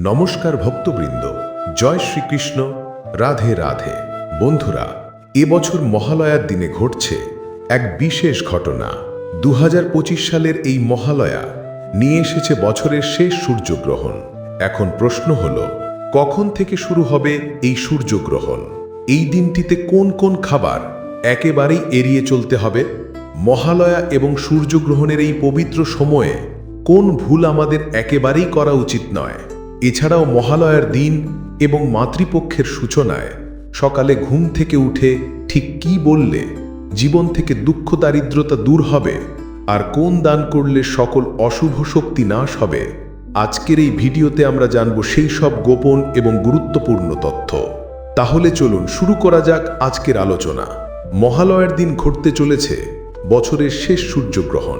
নমস্কার ভক্তবৃন্দ, জয় শ্রীকৃষ্ণ, রাধে রাধে। বন্ধুরা এবছর মহালয়ার দিনে ঘটছে এক বিশেষ ঘটনা। দু হাজার পঁচিশ সালের এই মহালয়া নিয়ে এসেছে বছরের শেষ সূর্যগ্রহণ। এখন প্রশ্ন হল, কখন থেকে শুরু হবে এই সূর্যগ্রহণ? এই দিনটিতে কোন কোন খাবার একেবারেই এড়িয়ে চলতে হবে? মহালয়া এবং সূর্যগ্রহণের এই পবিত্র সময়ে কোন ভুল আমাদের একেবারেই করা উচিত নয়? এছাড়াও মহালয়ার দিন এবং মাতৃপক্ষের সূচনায় সকালে ঘুম থেকে উঠে ঠিক কি বললে, জীবন থেকে দুঃখ দারিদ্রতা দূর হবে, আর কোন দান করলে সকল অশুভ শক্তি নাশ হবে, আজকের এই ভিডিওতে আমরা জানব সেই সব গোপন এবং গুরুত্বপূর্ণ তথ্য। তাহলে চলুন শুরু করা যাক আজকের আলোচনা। মহালয়ার দিন ঘটতে চলেছে, বছরের শেষ সূর্যগ্রহণ।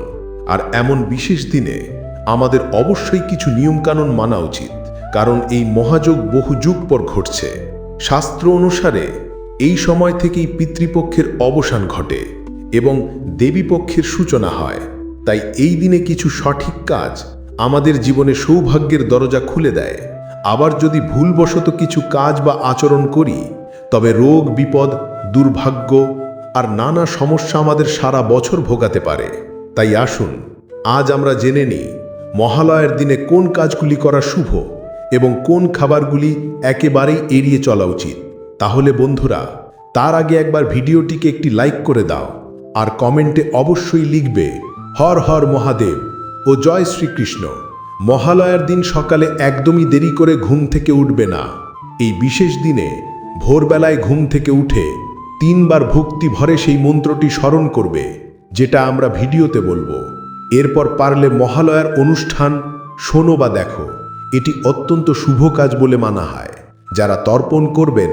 আর এমন বিশেষ দিনে আমাদের অবশ্যই কিছু নিয়মকানুন মানা উচিত। কারণ এই মহাযোগ বহু যুগ পর ঘটছে। শাস্ত্র অনুসারে এই সময় থেকেই পিতৃপক্ষের অবসান ঘটে এবং দেবীপক্ষের সূচনা হয়। তাই এই দিনে কিছু সঠিক কাজ আমাদের জীবনে সৌভাগ্যের দরজা খুলে দেয়। আবার যদি ভুলবশত কিছু কাজ বা আচরণ করি, তবে রোগ, বিপদ, দুর্ভাগ্য আর নানা সমস্যা আমাদের সারা বছর ভোগাতে পারে। তাই আসুন, আজ আমরা জেনে নিই মহালয়ের দিনে কোন কাজগুলি করা শুভ। এবং কোন খাবারগুলি একেবারেই এড়িয়ে চলা উচিত। তাহলে বন্ধুরা, তার আগে একবার ভিডিওটিকে একটি লাইক করে দাও আর কমেন্টে অবশ্যই লিখবে, হর হর মহাদেব ও জয় শ্রীকৃষ্ণ। মহালয়ার দিন সকালে একদমই দেরি করে ঘুম থেকে উঠবে না। এই বিশেষ দিনে ভোরবেলায় ঘুম থেকে উঠে তিনবার ভক্তি ভরে সেই মন্ত্রটি স্মরণ করবে, যেটা আমরা ভিডিওতে বলব। এরপর পারলে মহালয়ার অনুষ্ঠান শোনো বা দেখো। এটি অত্যন্ত শুভ কাজ বলে মানা হয়। যারা তর্পণ করবেন,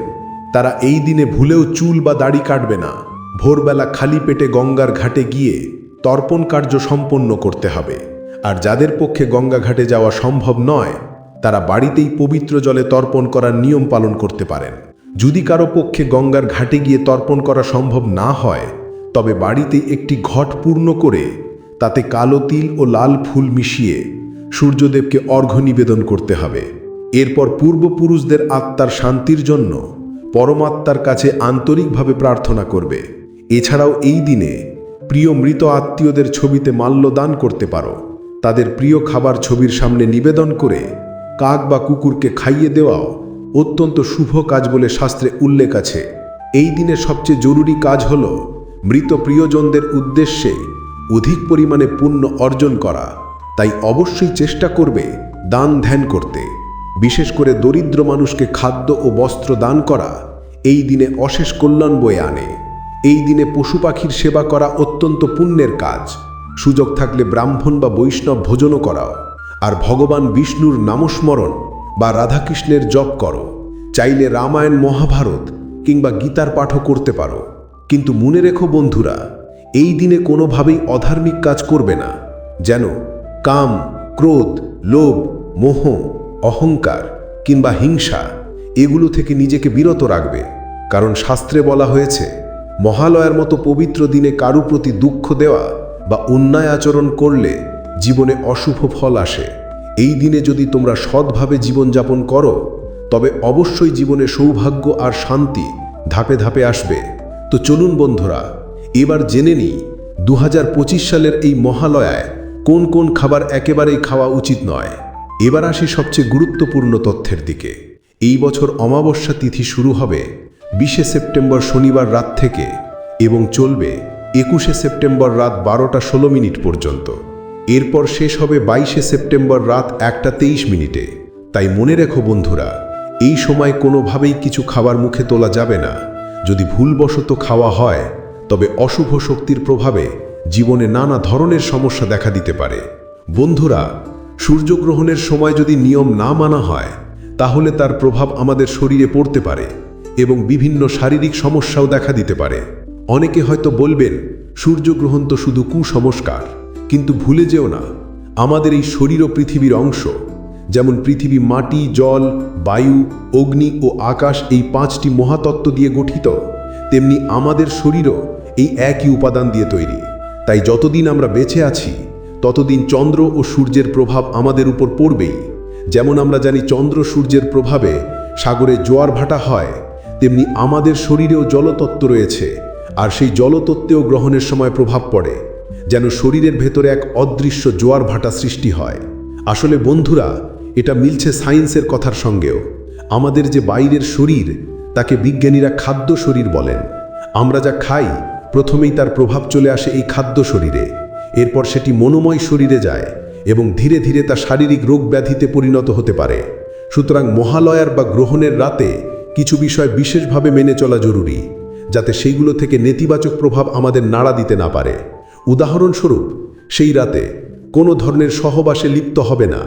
তারা এই দিনে ভুলেও চুল বা দাড়ি কাটবে না। ভোরবেলা খালি পেটে গঙ্গার ঘাটে গিয়ে তর্পণ কার্য সম্পন্ন করতে হবে। আর যাদের পক্ষে গঙ্গা ঘাটে যাওয়া সম্ভব নয়, তারা বাড়িতেই পবিত্র জলে তর্পণ করার নিয়ম পালন করতে পারেন। যদি কারও পক্ষে গঙ্গার ঘাটে গিয়ে তর্পণ করা সম্ভব না হয়, তবে বাড়িতে একটি ঘট পূর্ণ করে তাতে কালো তিল ও লাল ফুল মিশিয়ে সূর্যদেবকে অর্ঘ্য নিবেদন করতে হবে। এরপর পূর্বপুরুষদের আত্মার শান্তির জন্য পরমাত্মার কাছে আন্তরিকভাবে প্রার্থনা করবে। এছাড়াও এই দিনে প্রিয় মৃত আত্মীয়দের ছবিতে মাল্য দান করতে পারো। তাদের প্রিয় খাবার ছবির সামনে নিবেদন করে কাক বা কুকুরকে খাইয়ে দেওয়াও অত্যন্ত শুভ কাজ বলে শাস্ত্রে উল্লেখ আছে। এই দিনে সবচেয়ে জরুরি কাজ হল মৃত প্রিয়জনদের উদ্দেশ্যে অধিক পরিমাণে পুণ্য অর্জন করা। তাই অবশ্যই চেষ্টা করবে দান ধ্যান করতে। বিশেষ করে দরিদ্র মানুষকে খাদ্য ও বস্ত্র দান করা। এই দিনে অশেষ কল্যাণ বয়ে আনে। এই দিনে পশু পাখির সেবা করা অত্যন্ত পুণ্যের কাজ। সুযোগ থাকলে ব্রাহ্মণ বা বৈষ্ণব ভোজনও করাও। আর ভগবান বিষ্ণুর নামস্মরণ বা রাধাকৃষ্ণের জপ করো। চাইলে রামায়ণ, মহাভারত কিংবা গীতার পাঠও করতে পারো। কিন্তু মনে রেখো বন্ধুরা, এই দিনে কোনোভাবেই অধার্মিক কাজ করবে না। যেন কাম, ক্রোধ, লোভ, মোহ, অহংকার কিংবা হিংসা, এগুলো থেকে নিজেকে বিরত রাখবে। কারণ শাস্ত্রে বলা হয়েছে, মহালয়ার মতো পবিত্র দিনে কারু প্রতি দুঃখ দেওয়া বা অন্যায় আচরণ করলে জীবনে অশুভ ফল আসে। এই দিনে যদি তোমরা সৎভাবে জীবনযাপন করো, তবে অবশ্যই জীবনে সৌভাগ্য আর শান্তি ধাপে ধাপে আসবে। তো চলুন বন্ধুরা, এবার জেনে নিই দু হাজার পঁচিশ সালের এই মহালয়ায় কোন কোন খাবার একেবারেই খাওয়া উচিত নয়। এবার আসি সবচেয়ে গুরুত্বপূর্ণ তথ্যের দিকে। এই বছর অমাবস্যা তিথি শুরু হবে বিশে সেপ্টেম্বর শনিবার রাত থেকে এবং চলবে একুশে সেপ্টেম্বর রাত বারোটা ষোলো মিনিট পর্যন্ত। এরপর শেষ হবে বাইশে সেপ্টেম্বর রাত একটা তেইশ মিনিটে। তাই মনে রেখো বন্ধুরা, এই সময় কোনোভাবেই কিছু খাবার মুখে তোলা যাবে না। যদি ভুলবশত খাওয়া হয়, তবে অশুভ শক্তির প্রভাবে জীবনে নানা ধরনের সমস্যা দেখা দিতে পারে। বন্ধুরা, সূর্যগ্রহণের সময় যদি নিয়ম না মানা হয়, তাহলে তার প্রভাব আমাদের শরীরে পড়তে পারে এবং বিভিন্ন শারীরিক সমস্যাও দেখা দিতে পারে। অনেকে হয়তো বলবেন, সূর্যগ্রহণ তো শুধু কুসংস্কার। কিন্তু ভুলে যেও না, আমাদের এই শরীর ও পৃথিবীর অংশ, যেমন পৃথিবী মাটি, জল, বায়ু, অগ্নি ও আকাশ এই পাঁচটি মহাতত্ত্ব দিয়ে গঠিত, তেমনি আমাদের শরীরও এই একই উপাদান দিয়ে তৈরি। তাই যতদিন আমরা বেঁচে আছি, ততদিন চন্দ্র ও সূর্যের প্রভাব আমাদের উপর পড়বেই। যেমন আমরা জানি চন্দ্র সূর্যের প্রভাবে সাগরে জোয়ার ভাটা হয়, তেমনি আমাদের শরীরেও জলতত্ত্ব রয়েছে, আর সেই জলতত্ত্বেও গ্রহণের সময় প্রভাব পড়ে, যেন শরীরের ভেতরে এক অদৃশ্য জোয়ার ভাটা সৃষ্টি হয়। আসলে বন্ধুরা, এটা মিলছে সায়েন্সের কথার সঙ্গেও। আমাদের যে বাইরের শরীর, তাকে বিজ্ঞানীরা খাদ্য শরীর বলেন। আমরা যা খাই প্রথমেই তার প্রভাব চলে আসে এই খাদ্য শরীরে। এরপর সেটি মনোময় শরীরে যায় এবং ধীরে ধীরে তা শারীরিক রোগ ব্যাধিতে পরিণত হতে পারে। সুতরাং মহালয়ার বা গ্রহণের রাতে কিছু বিষয় বিশেষভাবে মেনে চলা জরুরি, যাতে সেইগুলো থেকে নেতিবাচক প্রভাব আমাদের নাড়া দিতে না পারে। উদাহরণস্বরূপ, সেই রাতে কোনো ধরনের সহবাসে লিপ্ত হবে না,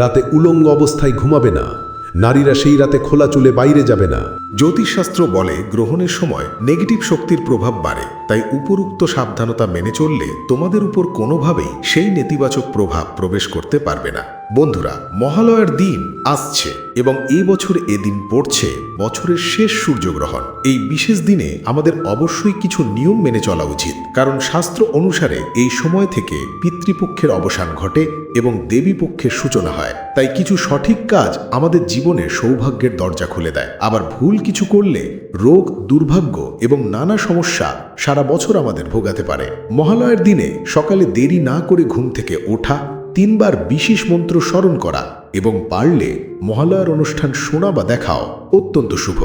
রাতে উলঙ্গ অবস্থায় ঘুমাবে না নারীরা সেই রাতে খোলা চুলে বাইরে যাবে না। জ্যোতিষশাস্ত্র বলে, গ্রহণের সময় নেগেটিভ শক্তির প্রভাব বাড়ে। তাই উপরুক্ত সাবধানতা মেনে চললে তোমাদের উপর কোনোভাবেই সেই নেতিবাচক প্রভাব প্রবেশ করতে পারবে না। বন্ধুরা, মহালয়ার দিন আসছে এবং এই বছর এদিন পড়ছে বছরের শেষ সূর্যগ্রহণ। এই বিশেষ দিনে আমাদের অবশ্যই কিছু নিয়ম মেনে চলা উচিত। কারণ শাস্ত্র অনুসারে এই সময় থেকে পিতৃপক্ষের অবসান ঘটে এবং দেবী পক্ষের সূচনা হয়। তাই কিছু সঠিক কাজ আমাদের জীবনে সৌভাগ্যের দরজা খুলে দেয়। আবার ভুল কিছু করলে রোগ, দুর্ভাগ্য এবং নানা সমস্যা সারা বছর আমাদের ভোগাতে পারে। মহালয়ার দিনে সকালে দেরি না করে ঘুম থেকে ওঠা তিনবার বিশেষ মন্ত্র স্মরণ করা এবং পারলে মহালয়ার অনুষ্ঠান শোনা বা দেখাও অত্যন্ত শুভ।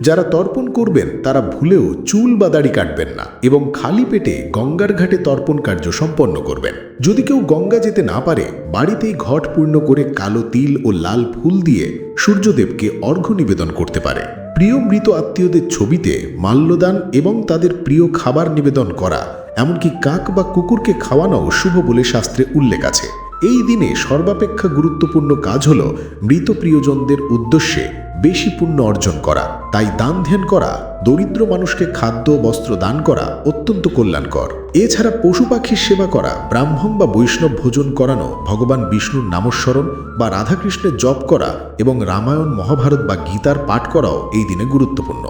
যারা তর্পণ করবেন, তারা ভুলেও চুল বা দাড়ি কাটবেন না এবং খালি পেটে গঙ্গার ঘাটে তর্পণ কার্য সম্পন্ন করবেন। যদি কেউ গঙ্গা যেতে না পারে, বাড়িতেই ঘট পূর্ণ করে কালো তিল ও লাল ফুল দিয়ে সূর্যদেবকে অর্ঘ্য নিবেদন করতে পারে। প্রিয় মৃত আত্মীয়দের ছবিতে মাল্যদান এবং তাদের প্রিয় খাবার নিবেদন করা, এমনকি কাক বা কুকুরকে খাওয়ানোও শুভ বলে শাস্ত্রে উল্লেখ আছে। এই দিনে সর্বাপেক্ষা গুরুত্বপূর্ণ কাজ হল মৃত প্রিয়জনদের উদ্দেশ্যে বেশি পুণ্য অর্জন করা। তাই দান ধ্যান করা, দরিদ্র মানুষকে খাদ্য, বস্ত্র দান করা অত্যন্ত কল্যাণকর। এছাড়া পশু পাখির সেবা করা, ব্রাহ্মণ বা বৈষ্ণব ভোজন করানো, ভগবান বিষ্ণুর নামস্মরণ বা রাধাকৃষ্ণের জপ করা এবং রামায়ণ, মহাভারত বা গীতার পাঠ করাও এই দিনে গুরুত্বপূর্ণ।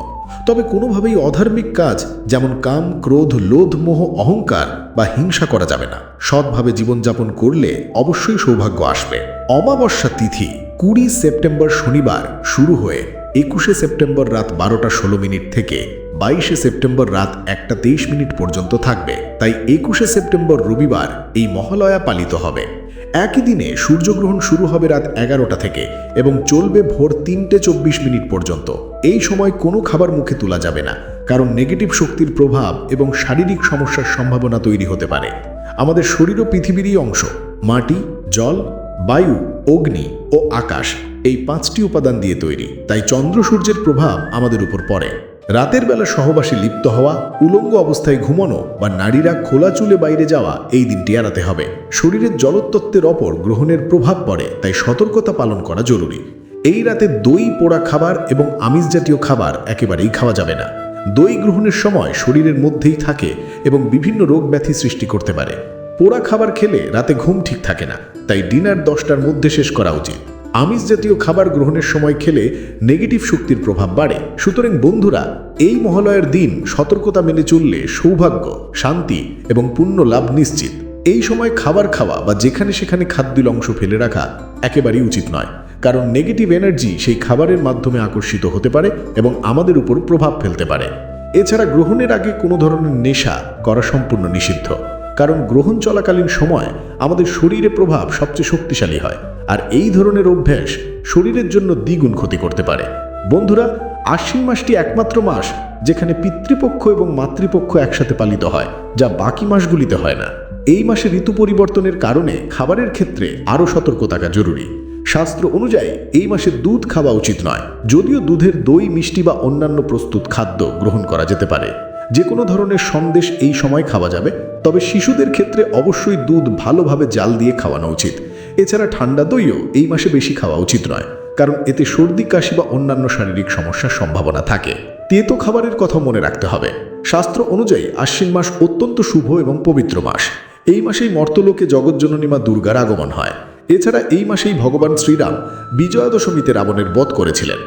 তবে কোনোভাবেই অধার্মিক কাজ যেমন কাম, ক্রোধ লোধ মোহ, অহংকার বা হিংসা করা যাবে না। সৎভাবে জীবনযাপন করলে অবশ্যই সৌভাগ্য আসবে। অমাবস্যা তিথি, কুড়ি সেপ্টেম্বর শনিবার শুরু হয়ে একুশে সেপ্টেম্বর রাত বারোটা ষোলো মিনিট থেকে বাইশে সেপ্টেম্বর রাত একটা তেইশ মিনিট পর্যন্ত থাকবে। তাই একুশে সেপ্টেম্বর রবিবার এই মহালয়া পালিত হবে। একই দিনে সূর্যগ্রহণ শুরু হবে রাত এগারোটা থেকে এবং চলবে ভোর তিনটে চব্বিশ মিনিট পর্যন্ত। এই সময় কোনো খাবার মুখে তোলা যাবে না, কারণ নেগেটিভ শক্তির প্রভাব এবং শারীরিক সমস্যার সম্ভাবনা তৈরি হতে পারে। আমাদের শরীর ও পৃথিবীরই অংশ, মাটি, জল, বায়ু, অগ্নি ও আকাশ এই পাঁচটি উপাদান দিয়ে তৈরি। তাই চন্দ্র সূর্যের প্রভাব আমাদের উপর পড়ে। রাতের বেলা সহবাসে লিপ্ত হওয়া, উলঙ্গ অবস্থায় ঘুমানো বা নারীরা খোলা চুলে বাইরে যাওয়া এই দিনটি এড়াতে হবে। শরীরের জলতত্ত্বের ওপর গ্রহণের প্রভাব পড়ে, তাই সতর্কতা পালন করা জরুরি। এই রাতে দই, পোড়া খাবার এবং আমিষ জাতীয় খাবার একেবারেই খাওয়া যাবে না। দই গ্রহণের সময় শরীরের মধ্যেই থাকে এবং বিভিন্ন রোগ ব্যাধি সৃষ্টি করতে পারে। পোড়া খাবার খেলে রাতে ঘুম ঠিক থাকে না, তাই ডিনার দশটার মধ্যে শেষ করা উচিত। আমিষ জাতীয় খাবার গ্রহণের সময় খেলে নেগেটিভ শক্তির প্রভাব বাড়ে। সুতরাং বন্ধুরা, এই মহালয়ের দিন সতর্কতা মেনে চললে সৌভাগ্য, শান্তি এবং পুণ্য লাভ নিশ্চিত। এই সময় খাবার খাওয়া বা যেখানে সেখানে খাদ্যিল অংশ ফেলে রাখা একেবারেই উচিত নয়। কারণ নেগেটিভ এনার্জি সেই খাবারের মাধ্যমে আকর্ষিত হতে পারে এবং আমাদের উপর প্রভাব ফেলতে পারে। এছাড়া গ্রহণের আগে কোনো ধরনের নেশা করা সম্পূর্ণ নিষিদ্ধ। কারণ গ্রহণ চলাকালীন সময় আমাদের শরীরে প্রভাব সবচেয়ে শক্তিশালী হয়, আর এই ধরনের অভ্যাস শরীরের জন্য দ্বিগুণ ক্ষতি করতে পারে। বন্ধুরা, আশ্বিন মাসটি একমাত্র মাস যেখানে পিতৃপক্ষ এবং মাতৃপক্ষ একসাথে পালিত হয়, যা বাকি মাসগুলিতে হয় না। এই মাসে ঋতু পরিবর্তনের কারণে খাবারের ক্ষেত্রে আরও সতর্ক থাকা জরুরি। শাস্ত্র অনুযায়ী, এই মাসে দুধ খাওয়া উচিত নয়, যদিও দুধের দই, মিষ্টি বা অন্যান্য প্রস্তুত খাদ্য গ্রহণ করা যেতে পারে। যে কোনো ধরনের সন্দেশ এই সময় খাওয়া যাবে, তবে শিশুদের ক্ষেত্রে অবশ্যই দুধ ভালোভাবে জাল দিয়ে খাওয়ানো উচিত। এছাড়া ঠান্ডা দইও এই মাসে বেশি খাওয়া উচিত নয়, কারণ এতে সর্দি, কাশি বা অন্যান্য শারীরিক সমস্যার সম্ভাবনা থাকে। তেতো খাবারের কথা মনে রাখতে হবে। শাস্ত্র অনুযায়ী আশ্বিন মাস অত্যন্ত শুভ এবং পবিত্র মাস। এই মাসেই মর্তলোকে জগজ্জননী মা দুর্গার আগমন হয়। এছাড়া এই মাসেই ভগবান শ্রীরাম বিজয়া দশমীতে রাবণের বধ করেছিলেন।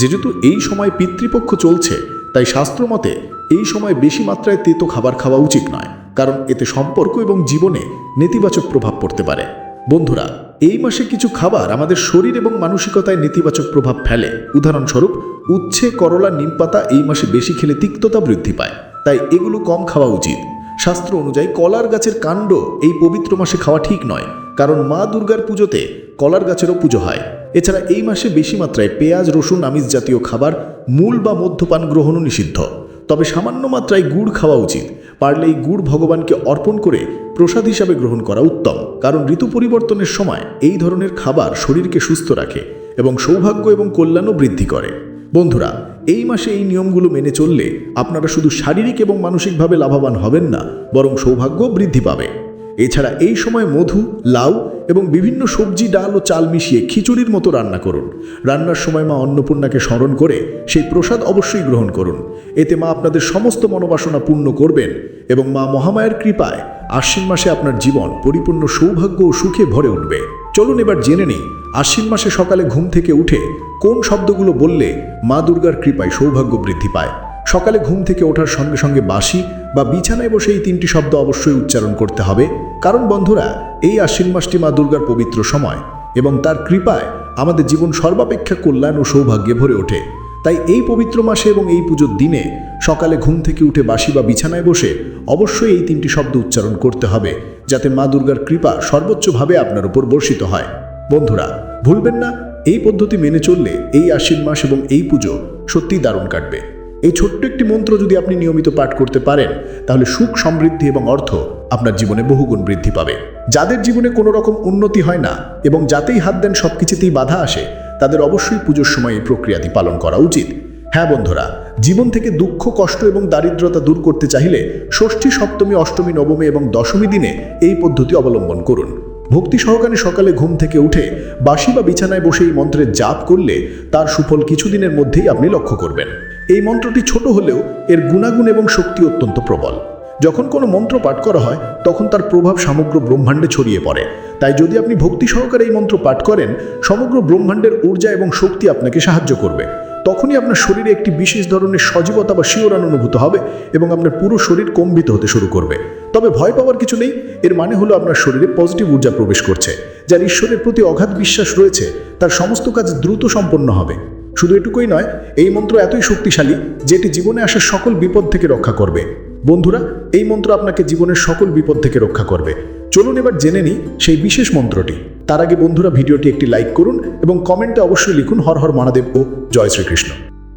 যেহেতু এই সময় পিতৃপক্ষ চলছে তাই শাস্ত্র মতে, এই সময় বেশি মাত্রায় তেতো খাবার খাওয়া উচিত নয়, কারণ এতে সম্পর্ক এবং জীবনে নেতিবাচক প্রভাব পড়তে পারে। বন্ধুরা, এই মাসে কিছু খাবার আমাদের শরীর এবং মানসিকতায় নেতিবাচক প্রভাব ফেলে। উদাহরণস্বরূপ, উচ্ছে, করলা নিমপাতা এই মাসে বেশি খেলে তিক্ততা বৃদ্ধি পায়, তাই এগুলো কম খাওয়া উচিত। শাস্ত্র অনুযায়ী কলার গাছের কাণ্ড এই পবিত্র মাসে খাওয়া ঠিক নয়, কারণ মা দুর্গার পুজোতে কলার গাছেরও পুজো হয়। এছাড়া এই মাসে বেশি মাত্রায় পেঁয়াজ, রসুন, আমিষ জাতীয় খাবার, মূল বা মদ্যপান গ্রহণও নিষিদ্ধ। তবে সামান্য মাত্রায় গুড় খাওয়া উচিত। পারলে এই গুড় ভগবানকে অর্পণ করে প্রসাদ হিসাবে গ্রহণ করা উত্তম। কারণ ঋতু পরিবর্তনের সময় এই ধরনের খাবার শরীরকে সুস্থ রাখে এবং সৌভাগ্য এবং কল্যাণও বৃদ্ধি করে। বন্ধুরা, এই মাসে এই নিয়মগুলো মেনে চললে আপনারা শুধু শারীরিক এবং মানসিকভাবে লাভবান হবেন না, বরং সৌভাগ্য বৃদ্ধি পাবে। এছাড়া এই সময় মধু, লাউ এবং বিভিন্ন সবজি, ডাল ও চাল মিশিয়ে খিচুড়ির মতো রান্না করুন। রান্নার সময় মা অন্নপূর্ণাকে স্মরণ করে সেই প্রসাদ অবশ্যই গ্রহণ করুন। এতে মা আপনাদের সমস্ত মনোবাসনা পূর্ণ করবেন এবং মা মহামায়ের কৃপায় আশ্বিন মাসে আপনার জীবন পরিপূর্ণ সৌভাগ্য ও সুখে ভরে উঠবে। চলুন এবার জেনে নিই, আশ্বিন মাসে সকালে ঘুম থেকে উঠে কোন শব্দগুলো বললে মা দুর্গার কৃপায় সৌভাগ্য বৃদ্ধি পায়। সকালে ঘুম থেকে ওঠার সঙ্গে সঙ্গে বাসি বা বিছানায় বসে এই তিনটি শব্দ অবশ্যই উচ্চারণ করতে হবে। কারণ বন্ধুরা, এই আশ্বিন মাসটি মা দুর্গার পবিত্র সময় এবং তার কৃপায় আমাদের জীবন সর্বাপেক্ষা কল্যাণ ও সৌভাগ্যে ভরে ওঠে। তাই এই পবিত্র মাসে এবং এই পুজোর দিনে সকালে ঘুম থেকে উঠে বাসি বা বিছানায় বসে অবশ্যই এই তিনটি শব্দ উচ্চারণ করতে হবে, যাতে মা দুর্গার কৃপা সর্বোচ্চভাবে আপনার উপর বর্ষিত হয়। বন্ধুরা, ভুলবেন না, এই পদ্ধতি মেনে চললে এই আশ্বিন মাস এবং এই পুজো সত্যিই দারুণ কাটবে। এই ছোট্ট একটি মন্ত্র যদি আপনি নিয়মিত পাঠ করতে পারেন, তাহলে সুখ, সমৃদ্ধি এবং অর্থ আপনার জীবনে বহুগুণ বৃদ্ধি পাবে। যাদের জীবনে কোনো রকম উন্নতি হয় না এবং যাতেই হাত দেন সব কিছুতেই বাধা আসে, তাদের অবশ্যই পুজোর সময় এই প্রক্রিয়াটি পালন করা উচিত। হ্যাঁ বন্ধুরা, জীবন থেকে দুঃখ, কষ্ট এবং দারিদ্রতা দূর করতে চাইলে ষষ্ঠী, সপ্তমী, অষ্টমী, নবমী এবং দশমী দিনে এই পদ্ধতি অবলম্বন করুন। ভক্তি সহকারে সকালে ঘুম থেকে উঠে বাসি বা বিছানায় বসে এই মন্ত্রের জাপ করলে তার সুফল কিছুদিনের মধ্যেই আপনি লক্ষ্য করবেন। এই মন্ত্রটি ছোট হলেও এর গুণাগুণ এবং শক্তি অত্যন্ত প্রবল। যখন কোনো মন্ত্র পাঠ করা হয়, তখন তার প্রভাব সমগ্র ব্রহ্মাণ্ডে ছড়িয়ে পড়ে। তাই যদি আপনি ভক্তি সহকারে এই মন্ত্র পাঠ করেন, সমগ্র ব্রহ্মাণ্ডের ঊর্জা এবং শক্তি আপনাকে সাহায্য করবে। তখনই আপনার শরীরে একটি বিশেষ ধরনের সজীবতা বা শিওরান অনুভূত হবে এবং আপনার পুরো শরীর কম্বিত হতে শুরু করবে। তবে ভয় পাওয়ার কিছু নেই, এর মানে হলো আপনার শরীরে পজিটিভ ঊর্জা প্রবেশ করছে, যার ঈশ্বরের প্রতি অগাধ বিশ্বাস রয়েছে, তার সমস্ত কাজ দ্রুত সম্পন্ন হবে। শুধু এটুকুই নয়, এই মন্ত্র এতই শক্তিশালী যে এটি জীবনে আসা সকল বিপদ থেকে রক্ষা করবে। বন্ধুরা, এই মন্ত্র আপনাকে জীবনের সকল বিপদ থেকে রক্ষা করবে। চলুন এবার জেনে নিই সেই বিশেষ মন্ত্রটি। তার আগে বন্ধুরা, ভিডিওটি একটি লাইক করুন এবং কমেন্টে অবশ্যই লিখুন, হর হর মহাদেব ও জয় শ্রীকৃষ্ণ।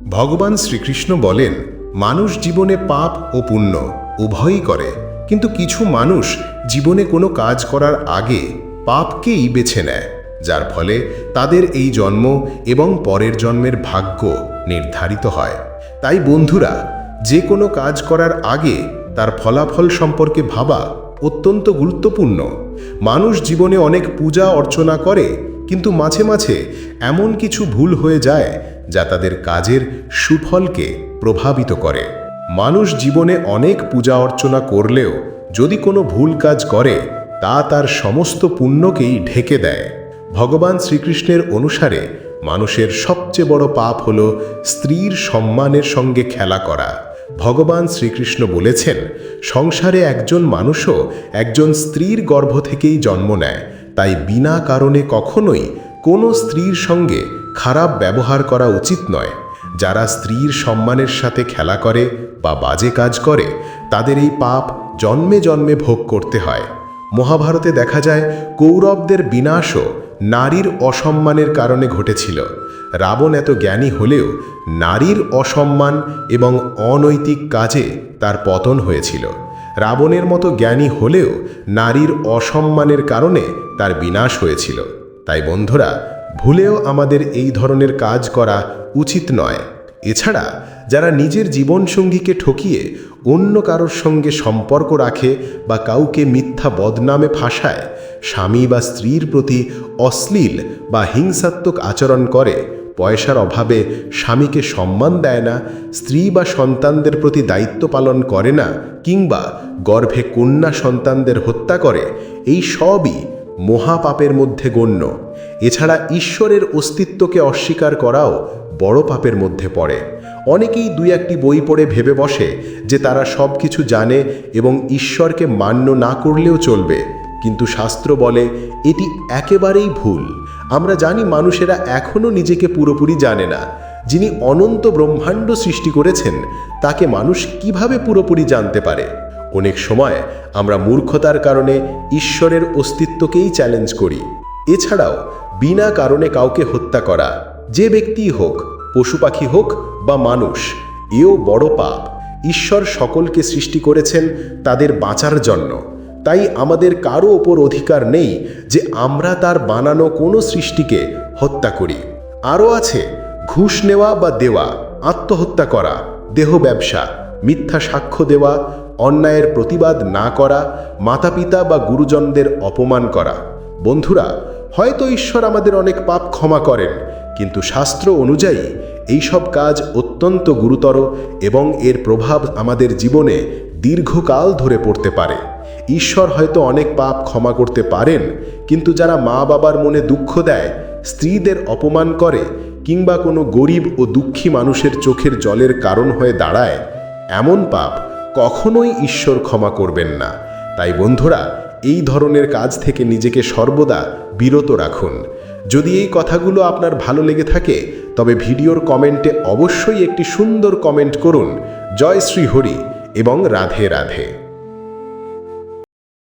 ভগবান শ্রীকৃষ্ণ বলেন, মানুষ জীবনে পাপ ও পুণ্য উভয়ই করে, কিন্তু কিছু মানুষ জীবনে কোনো কাজ করার আগে পাপকেই বেছে নেয়। যার ফলে তাদের এই জন্ম এবং পরের জন্মের ভাগ্য নির্ধারিত হয়। তাই বন্ধুরা, যে কোনো কাজ করার আগে তার ফলাফল সম্পর্কে ভাবা অত্যন্ত গুরুত্বপূর্ণ। মানুষ জীবনে অনেক পূজা অর্চনা করে, কিন্তু মাঝে মাঝে এমন কিছু ভুল হয়ে যায় যা তাদের কাজের সুফলকে প্রভাবিত করে। মানুষ জীবনে অনেক পূজা অর্চনা করলেও যদি কোনো ভুল কাজ করে, তা তার সমস্ত পুণ্যকেই ঢেকে দেয়। ভগবান শ্রীকৃষ্ণের অনুসারে মানুষের সবচেয়ে বড় পাপ হল স্ত্রীর সম্মানের সঙ্গে খেলা করা। ভগবান শ্রীকৃষ্ণ বলেছেন, সংসারে একজন মানুষও একজন স্ত্রীর গর্ভ থেকেই জন্ম নেয়। তাই বিনা কারণে কখনোই কোনো স্ত্রীর সঙ্গে খারাপ ব্যবহার করা উচিত নয়। যারা স্ত্রীর সম্মানের সাথে খেলা করে বা বাজে কাজ করে, তাদের এই পাপ জন্মে জন্মে ভোগ করতে হয়। মহাভারতে দেখা যায়, কৌরবদের বিনাশও নারীর অসম্মানের কারণে ঘটেছিল। রাবণ এত জ্ঞানী হলেও নারীর অসম্মান এবং অনৈতিক কাজে তার পতন হয়েছিল। রাবণের মতো জ্ঞানী হলেও নারীর অসম্মানের কারণে তার বিনাশ হয়েছিল। তাই বন্ধুরা, ভুলেও আমাদের এই ধরনের কাজ করা উচিত নয়। এছাড়া যারা নিজের জীবনসঙ্গীকে ঠকিয়ে অন্য কারোর সঙ্গে সম্পর্ক রাখে বা কাউকে মিথ্যা বদনামে ফাঁসায়, স্বামী বা স্ত্রীর প্রতি অশ্লীল বা হিংসাত্মক আচরণ করে, পয়সার অভাবে স্বামীকে সম্মান দেয় না, স্ত্রী বা সন্তানদের প্রতি দায়িত্ব পালন করে না কিংবা গর্ভে কন্যা সন্তানদের হত্যা করে, এই সবই মহাপাপের মধ্যে গণ্য। এছাড়া ঈশ্বরের অস্তিত্বকে অস্বীকার করাও বড় পাপের মধ্যে পড়ে। অনেকেই দুই একটি বই পড়ে ভেবে বসে যে তারা সব কিছু জানে এবং ঈশ্বরকে মান্য না করলেও চলবে। কিন্তু শাস্ত্র বলে, এটি একেবারেই ভুল। আমরা জানি মানুষেরা এখনও নিজেকে পুরোপুরি জানে না। যিনি অনন্ত ব্রহ্মাণ্ড সৃষ্টি করেছেন, তাকে মানুষ কীভাবে পুরোপুরি জানতে পারে? অনেক সময় আমরা মূর্খতার কারণে ঈশ্বরের অস্তিত্বকেই চ্যালেঞ্জ করি। এছাড়াও, বিনা কারণে কাউকে হত্যা করা। যে ব্যক্তিই হোক, পশু পাখি হোক বা মানুষ, এও বড় পাপ। ঈশ্বর সকলকে সৃষ্টি করেছেন তাদের বাঁচার জন্য। তাই আমাদের কারও ওপর অধিকার নেই যে আমরা তার বানানো কোনো সৃষ্টিকে হত্যা করি। আরও আছে, ঘুষ নেওয়া বা দেওয়া, আত্মহত্যা করা, দেহ ব্যবসা, মিথ্যা সাক্ষ্য দেওয়া, অন্যায়ের প্রতিবাদ না করা, মাতাপিতা বা গুরুজনদের অপমান করা। বন্ধুরা, হয়তো ঈশ্বর আমাদের অনেক পাপ ক্ষমা করেন কিন্তু শাস্ত্র অনুযায়ী এই সব কাজ অত্যন্ত গুরুতর এবং এর প্রভাব আমাদের জীবনে দীর্ঘকাল ধরে পড়তে পারে। ঈশ্বর হয়তো অনেক পাপ ক্ষমা করতে পারেন, কিন্তু যারা মা বাবার মনে দুঃখ দেয়, স্ত্রীদের অপমান করে কিংবা কোনো গরিব ও দুঃখী মানুষের চোখের জলের কারণ হয়ে দাঁড়ায়, এমন পাপ কখনোই ঈশ্বর ক্ষমা করবেন না। তাই বন্ধুরা, এই ধরনের কাজ থেকে নিজেকে সর্বদা বিরত রাখুন। যদি এই কথাগুলো আপনার ভালো লেগে থাকে, তবে ভিডিওর কমেন্টে অবশ্যই একটি সুন্দর কমেন্ট করুন। জয় শ্রী হরি এবং রাধে রাধে।